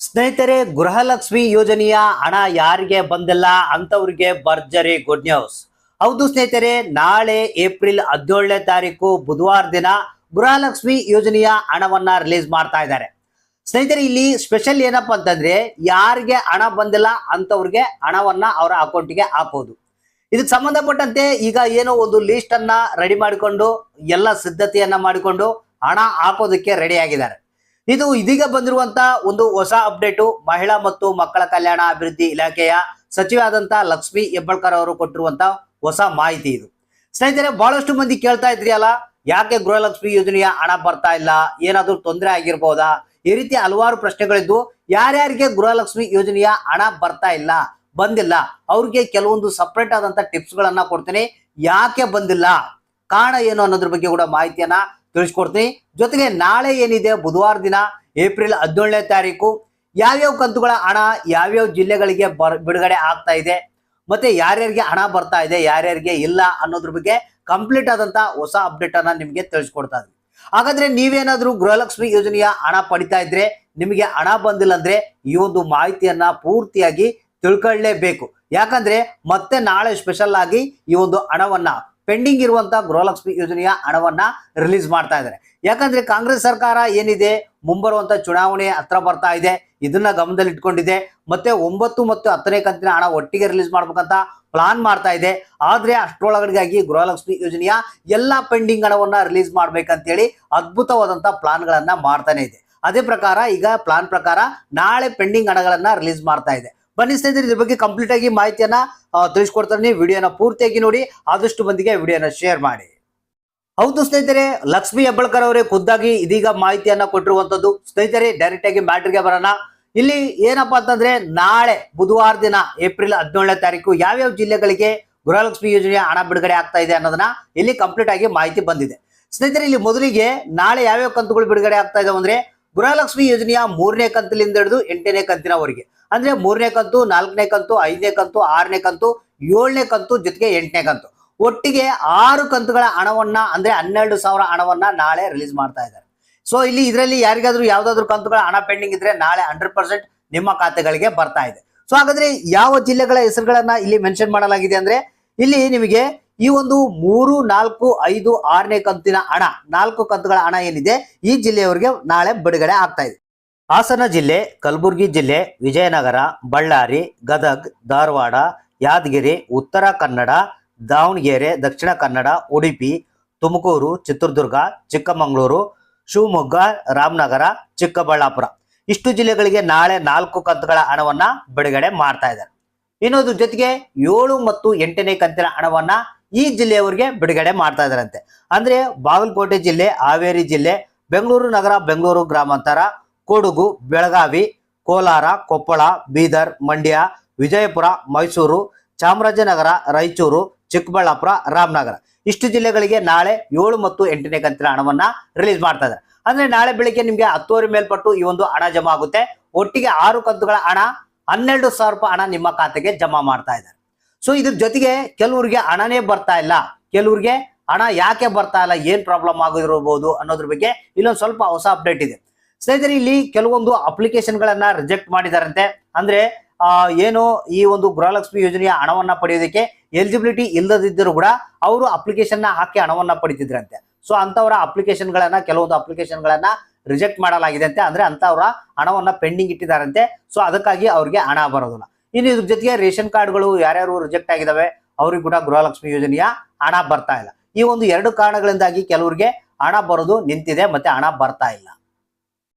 ಸ್ನೇಹಿತರೆ, ಗೃಹಲಕ್ಷ್ಮಿ ಯೋಜನೆಯ ಹಣ ಯಾರಿಗೆ ಬಂದಿಲ್ಲ ಅಂತವ್ರಿಗೆ ಭರ್ಜರಿ ಗುಡ್ ನ್ಯೂಸ್ ಹೌದು ಸ್ನೇಹಿತರೆ, ನಾಳೆ ಏಪ್ರಿಲ್ ಹದಿನೇಳನೇ ತಾರೀಕು ಬುಧವಾರ ದಿನ ಗೃಹಲಕ್ಷ್ಮಿ ಯೋಜನೆಯ ಹಣವನ್ನ ರಿಲೀಸ್ ಮಾಡ್ತಾ ಇದ್ದಾರೆ. ಸ್ನೇಹಿತರೆ, ಇಲ್ಲಿ ಸ್ಪೆಷಲ್ ಏನಪ್ಪಾ ಅಂತಂದ್ರೆ, ಯಾರಿಗೆ ಹಣ ಬಂದಿಲ್ಲ ಅಂತವ್ರಿಗೆ ಹಣವನ್ನ ಅವರ ಅಕೌಂಟ್ಗೆ ಹಾಕೋದು. ಇದಕ್ಕೆ ಸಂಬಂಧಪಟ್ಟಂತೆ ಈಗ ಏನೋ ಒಂದು ಲಿಸ್ಟ್ ಅನ್ನ ರೆಡಿ ಮಾಡಿಕೊಂಡು, ಎಲ್ಲ ಸಿದ್ಧತೆಯನ್ನ ಮಾಡಿಕೊಂಡು ಹಣ ಹಾಕೋದಕ್ಕೆ ರೆಡಿ ಆಗಿದ್ದಾರೆ. ಇದು ಇದೀಗ ಬಂದಿರುವಂತ ಒಂದು ಹೊಸ ಅಪ್ಡೇಟು ಮಹಿಳಾ ಮತ್ತು ಮಕ್ಕಳ ಕಲ್ಯಾಣ ಅಭಿವೃದ್ಧಿ ಇಲಾಖೆಯ ಸಚಿವಾದಂತಹ ಲಕ್ಷ್ಮಿ ಹೆಬ್ಬಳ್ಕರ್ ಅವರು ಕೊಟ್ಟಿರುವಂತ ಹೊಸ ಮಾಹಿತಿ ಇದು. ಸ್ನೇಹಿತರೆ, ಬಹಳಷ್ಟು ಮಂದಿ ಕೇಳ್ತಾ ಇದ್ರಿ ಅಲ್ಲ ಯಾಕೆ ಗೃಹಲಕ್ಷ್ಮಿ ಯೋಜನೆಯ ಹಣ ಬರ್ತಾ ಇಲ್ಲ? ಏನಾದ್ರೂ ತೊಂದರೆ ಆಗಿರ್ಬೋದಾ? ಈ ರೀತಿ ಹಲವಾರು ಪ್ರಶ್ನೆಗಳಿದ್ದು, ಯಾರ್ಯಾರಿಗೆ ಗೃಹಲಕ್ಷ್ಮಿ ಯೋಜನೆಯ ಹಣ ಬರ್ತಾ ಇಲ್ಲ, ಬಂದಿಲ್ಲ, ಅವ್ರಿಗೆ ಕೆಲವೊಂದು ಸಪ್ರೇಟ್ ಆದಂತ ಟಿಪ್ಸ್ ಗಳನ್ನ ಕೊಡ್ತೀನಿ, ಯಾಕೆ ಬಂದಿಲ್ಲ? ಕಾರಣ ಏನು ಅನ್ನೋದ್ರ ಬಗ್ಗೆ ಕೂಡ ಮಾಹಿತಿಯನ್ನ ತಿಳಿಸ್ಕೊಡ್ತೀನಿ. ಜೊತೆಗೆ ನಾಳೆ ಏನಿದೆ? ಬುಧವಾರ ದಿನ, ಏಪ್ರಿಲ್ ಹದಿನೇಳನೇ ತಾರೀಕು. ಯಾವ್ಯಾವ ಕಂತುಗಳ ಹಣ ಯಾವ್ಯಾವ ಜಿಲ್ಲೆಗಳಿಗೆ ಬರ್, ಬಿಡುಗಡೆ ಆಗ್ತಾ ಇದೆ? ಮತ್ತೆ ಯಾರ್ಯಾರಿಗೆ ಹಣ ಬರ್ತಾ ಇದೆ, ಯಾರ್ಯಾರಿಗೆ ಇಲ್ಲ ಅನ್ನೋದ್ರ ಬಗ್ಗೆ ಕಂಪ್ಲೀಟ್ ಆದಂತ ಹೊಸ ಅಪ್ಡೇಟ್ ಅನ್ನ ನಿಮಗೆ ತಿಳಿಸ್ಕೊಡ್ತಾ ಇದ್ವಿ ಹಾಗಾದ್ರೆ ನೀವೇನಾದ್ರೂ ಗೃಹಲಕ್ಷ್ಮಿ ಯೋಜನೆಯ ಹಣ ಪಡಿತಾ ಇದ್ರೆ, ನಿಮಗೆ ಹಣ ಬಂದಿಲ್ಲ ಅಂದ್ರೆ ಈ ಒಂದು ಮಾಹಿತಿಯನ್ನ ಪೂರ್ತಿಯಾಗಿ ತಿಳ್ಕೊಳ್ಳೇಬೇಕು. ಯಾಕಂದ್ರೆ ಮತ್ತೆ ನಾಳೆ ಸ್ಪೆಷಲ್ ಆಗಿ ಈ ಒಂದು ಹಣವನ್ನ ಪೆಂಡಿಂಗ್ ಇರುವಂತ ಗೃಹಲಕ್ಷ್ಮಿ ಯೋಜನೆಯ ಹಣವನ್ನ ರಿಲೀಸ್ ಮಾಡ್ತಾ ಇದ್ದಾರೆ. ಯಾಕಂದ್ರೆ ಕಾಂಗ್ರೆಸ್ ಸರ್ಕಾರ ಏನಿದೆ? ಮುಂಬರುವಂತ ಚುನಾವಣೆ ಹತ್ರ ಬರ್ತಾ ಇದೆ. ಇದನ್ನ ಗಮನದಲ್ಲಿ ಇಟ್ಕೊಂಡಿದೆ ಮತ್ತೆ ಒಂಬತ್ತು ಮತ್ತು ಹತ್ತನೇ ಕಂತಿನ ಹಣ ಒಟ್ಟಿಗೆ ರಿಲೀಸ್ ಮಾಡ್ಬೇಕಂತ ಪ್ಲಾನ್ ಮಾಡ್ತಾ ಇದೆ. ಆದ್ರೆ ಅಷ್ಟರೊಳಗಡೆಗಾಗಿ ಗೃಹಲಕ್ಷ್ಮಿ ಯೋಜನೆಯ ಎಲ್ಲಾ ಪೆಂಡಿಂಗ್ ಹಣವನ್ನ ರಿಲೀಸ್ ಮಾಡ್ಬೇಕಂತೇಳಿ ಅದ್ಭುತವಾದಂತ ಪ್ಲಾನ್ಗಳನ್ನ ಮಾಡ್ತಾನೆ ಇದೆ. ಅದೇ ಪ್ರಕಾರ ಈಗ ಪ್ಲಾನ್ ಪ್ರಕಾರ ನಾಳೆ ಪೆಂಡಿಂಗ್ ಹಣಗಳನ್ನ ರಿಲೀಸ್ ಮಾಡ್ತಾ ಇದೆ. ಬನ್ನಿ ಸ್ನೇಹಿತರೆ, ಇದ್ರ ಬಗ್ಗೆ ಕಂಪ್ಲೀಟ್ ಆಗಿ ಮಾಹಿತಿಯನ್ನ ತಿಳಿಸ್ಕೊಡ್ತಾರೆ. ವಿಡಿಯೋನ ಪೂರ್ತಿಯಾಗಿ ನೋಡಿ, ಆದಷ್ಟು ಮಂದಿಗೆ ವಿಡಿಯೋನ ಶೇರ್ ಮಾಡಿ. ಹೌದು ಸ್ನೇಹಿತರೆ, ಲಕ್ಷ್ಮಿ ಹೆಬ್ಬಳ್ಕರ್ ಅವರೇ ಖುದ್ದಾಗಿ ಇದೀಗ ಮಾಹಿತಿಯನ್ನ ಕೊಟ್ಟಿರುವಂತದ್ದು. ಸ್ನೇಹಿತರೆ ಡೈರೆಕ್ಟ್ ಆಗಿ ಮ್ಯಾಟ್ರಿಗೆ ಬರೋಣ. ಇಲ್ಲಿ ಏನಪ್ಪಾ ಅಂತಂದ್ರೆ, ನಾಳೆ ಬುಧವಾರ ದಿನ, ಏಪ್ರಿಲ್ ಹದಿನೇಳನೇ ತಾರೀಕು, ಯಾವ್ಯಾವ ಜಿಲ್ಲೆಗಳಿಗೆ ಗೃಹಲಕ್ಷ್ಮಿ ಯೋಜನೆಯ ಹಣ ಬಿಡುಗಡೆ ಆಗ್ತಾ ಇದೆ ಅನ್ನೋದನ್ನ ಇಲ್ಲಿ ಕಂಪ್ಲೀಟ್ ಆಗಿ ಮಾಹಿತಿ ಬಂದಿದೆ. ಸ್ನೇಹಿತರೆ, ಇಲ್ಲಿ ಮೊದಲಿಗೆ ನಾಳೆ ಯಾವ್ಯಾವ ಕಂತುಗಳು ಬಿಡುಗಡೆ ಆಗ್ತಾ ಇದಾವೆ ಅಂದ್ರೆ ಗೃಹಲಕ್ಷ್ಮಿ ಯೋಜನೆಯ ಮೂರನೇ ಕಂತಿನಿಂದ ಹಿಡಿದು ಎಂಟನೇ ಕಂತಿನವರೆಗೆ ಅಂದ್ರೆ ಮೂರನೇ ಕಂತು, ನಾಲ್ಕನೇ ಕಂತು, ಐದನೇ ಕಂತು, ಆರನೇ ಕಂತು, ಏಳನೇ ಕಂತು ಜೊತೆಗೆ ಎಂಟನೇ ಕಂತು. ಒಟ್ಟಿಗೆ ಆರು ಕಂತುಗಳ ಹಣವನ್ನ, ಅಂದ್ರೆ ಹನ್ನೆರಡು ಸಾವಿರ ಹಣವನ್ನ ನಾಳೆ ರಿಲೀಸ್ ಮಾಡ್ತಾ ಇದ್ದಾರೆ. ಸೊ ಇಲ್ಲಿ ಇದರಲ್ಲಿ ಯಾರಿಗಾದ್ರೂ ಯಾವ್ದಾದ್ರು ಕಂತುಗಳ ಹಣ ಪೆಂಡಿಂಗ್ ಇದ್ರೆ ನಾಳೆ ಹಂಡ್ರೆಡ್ ಪರ್ಸೆಂಟ್ ನಿಮ್ಮ ಖಾತೆಗಳಿಗೆ ಬರ್ತಾ ಇದೆ. ಸೊ ಹಾಗಾದ್ರೆ ಯಾವ ಜಿಲ್ಲೆಗಳ ಹೆಸರುಗಳನ್ನ ಇಲ್ಲಿ ಮೆನ್ಷನ್ ಮಾಡಲಾಗಿದೆ ಅಂದ್ರೆ, ಇಲ್ಲಿ ನಿಮಗೆ ಈ ಒಂದು ಮೂರು, ನಾಲ್ಕು, ಐದು, ಆರನೇ ಕಂತಿನ ಹಣ, ನಾಲ್ಕು ಕಂತುಗಳ ಹಣ ಏನಿದೆ ಈ ಜಿಲ್ಲೆಯವರಿಗೆ ನಾಳೆ ಬಿಡುಗಡೆ ಆಗ್ತಾ ಇದೆ. ಹಾಸನ ಜಿಲ್ಲೆ, ಕಲಬುರಗಿ ಜಿಲ್ಲೆ, ವಿಜಯನಗರ, ಬಳ್ಳಾರಿ, ಗದಗ್, ಧಾರವಾಡ, ಯಾದಗಿರಿ, ಉತ್ತರ ಕನ್ನಡ, ದಾವಣಗೆರೆ, ದಕ್ಷಿಣ ಕನ್ನಡ, ಉಡುಪಿ, ತುಮಕೂರು, ಚಿತ್ರದುರ್ಗ, ಚಿಕ್ಕಮಗಳೂರು, ಶಿವಮೊಗ್ಗ, ರಾಮನಗರ, ಚಿಕ್ಕಬಳ್ಳಾಪುರ. ಇಷ್ಟು ಜಿಲ್ಲೆಗಳಿಗೆ ನಾಳೆ ನಾಲ್ಕು ಕಂತುಗಳ ಹಣವನ್ನ ಬಿಡುಗಡೆ ಮಾಡ್ತಾ ಇದ್ದಾರೆ. ಇನ್ನೊಂದು ಜೊತೆಗೆ ಏಳು ಮತ್ತು ಎಂಟನೇ ಕಂತಿನ ಹಣವನ್ನ ಈ ಜಿಲ್ಲೆಯವರಿಗೆ ಬಿಡುಗಡೆ ಮಾಡ್ತಾ ಇದ್ದಾರಂತೆ. ಅಂದ್ರೆ ಬಾಗಲಕೋಟೆ ಜಿಲ್ಲೆ, ಹಾವೇರಿ ಜಿಲ್ಲೆ, ಬೆಂಗಳೂರು ನಗರ, ಬೆಂಗಳೂರು ಗ್ರಾಮಾಂತರ, ಕೊಡಗು, ಬೆಳಗಾವಿ, ಕೋಲಾರ, ಕೊಪ್ಪಳ, ಬೀದರ್, ಮಂಡ್ಯ, ವಿಜಯಪುರ, ಮೈಸೂರು, ಚಾಮರಾಜನಗರ, ರಾಯಚೂರು, ಚಿಕ್ಕಬಳ್ಳಾಪುರ, ರಾಮನಗರ. ಇಷ್ಟು ಜಿಲ್ಲೆಗಳಿಗೆ ನಾಳೆ ಏಳು ಮತ್ತು ಎಂಟನೇ ಕಂತಿನ ಹಣವನ್ನ ರಿಲೀಸ್ ಮಾಡ್ತಾ ಇದ್ದಾರೆ. ಅಂದ್ರೆ ನಾಳೆ ಬೆಳಿಗ್ಗೆ ನಿಮ್ಗೆ ಹತ್ತುವರೆ ಮೇಲ್ಪಟ್ಟು ಈ ಒಂದು ಹಣ ಜಮಾ ಆಗುತ್ತೆ. ಒಟ್ಟಿಗೆ ಆರು ಕಂತುಗಳ ಹಣ, ಹನ್ನೆರಡು ಸಾವಿರ ರೂಪಾಯಿ ಹಣ ನಿಮ್ಮ ಖಾತೆಗೆ ಜಮಾ ಮಾಡ್ತಾ ಇದ್ದಾರೆ. ಸೊ ಇದ್ರ ಜೊತೆಗೆ ಕೆಲವ್ರಿಗೆ ಹಣನೇ ಬರ್ತಾ ಇಲ್ಲ. ಕೆಲವ್ರಿಗೆ ಹಣ ಯಾಕೆ ಬರ್ತಾ ಇಲ್ಲ? ಏನ್ ಪ್ರಾಬ್ಲಮ್ ಆಗಿರಬಹುದು ಅನ್ನೋದ್ರ ಬಗ್ಗೆ ಇಲ್ಲೊಂದು ಸ್ವಲ್ಪ ಹೊಸ ಅಪ್ಡೇಟ್ ಇದೆ. ಸ್ನೇಹಿತರೆ, ಇಲ್ಲಿ ಕೆಲವೊಂದು ಅಪ್ಲಿಕೇಶನ್ ಗಳನ್ನ ರಿಜೆಕ್ಟ್ ಮಾಡಿದಾರಂತೆ. ಅಂದ್ರೆ ಏನು ಈ ಒಂದು ಗೃಹಲಕ್ಷ್ಮಿ ಯೋಜನೆಯ ಹಣವನ್ನ ಪಡೆಯೋದಕ್ಕೆ ಎಲಿಜಿಬಿಲಿಟಿ ಇಲ್ಲದಿದ್ದರೂ ಕೂಡ ಅವರು ಅಪ್ಲಿಕೇಶನ್ನ ಹಾಕಿ ಹಣವನ್ನ ಪಡಿತಿದ್ರಂತೆ. ಸೊ ಅಂತವರ ಅಪ್ಲಿಕೇಶನ್ ಗಳನ್ನ ಕೆಲವೊಂದು ಅಪ್ಲಿಕೇಶನ್ ಗಳನ್ನ ರಿಜೆಕ್ಟ್ ಮಾಡಲಾಗಿದೆ ಅಂತೆ. ಅಂದ್ರೆ ಅಂತವರ ಹಣವನ್ನ ಪೆಂಡಿಂಗ್ ಇಟ್ಟಿದಾರಂತೆ. ಸೊ ಅದಕ್ಕಾಗಿ ಅವ್ರಿಗೆ ಹಣ ಬರೋದಿಲ್ಲ. ಇನ್ನು ಇದ್ರ ಜೊತೆಗೆ ರೇಷನ್ ಕಾರ್ಡ್ಗಳು ಯಾರ್ಯಾರು ರಿಜೆಕ್ಟ್ ಆಗಿದಾವೆ, ಅವ್ರಿಗೆ ಕೂಡ ಗೃಹಲಕ್ಷ್ಮಿ ಯೋಜನೆಯ ಹಣ ಬರ್ತಾ ಇಲ್ಲ. ಈ ಒಂದು ಎರಡು ಕಾರಣಗಳಿಂದಾಗಿ ಕೆಲವರಿಗೆ ಹಣ ಬರೋದು ನಿಂತಿದೆ, ಮತ್ತೆ ಹಣ ಬರ್ತಾ ಇಲ್ಲ.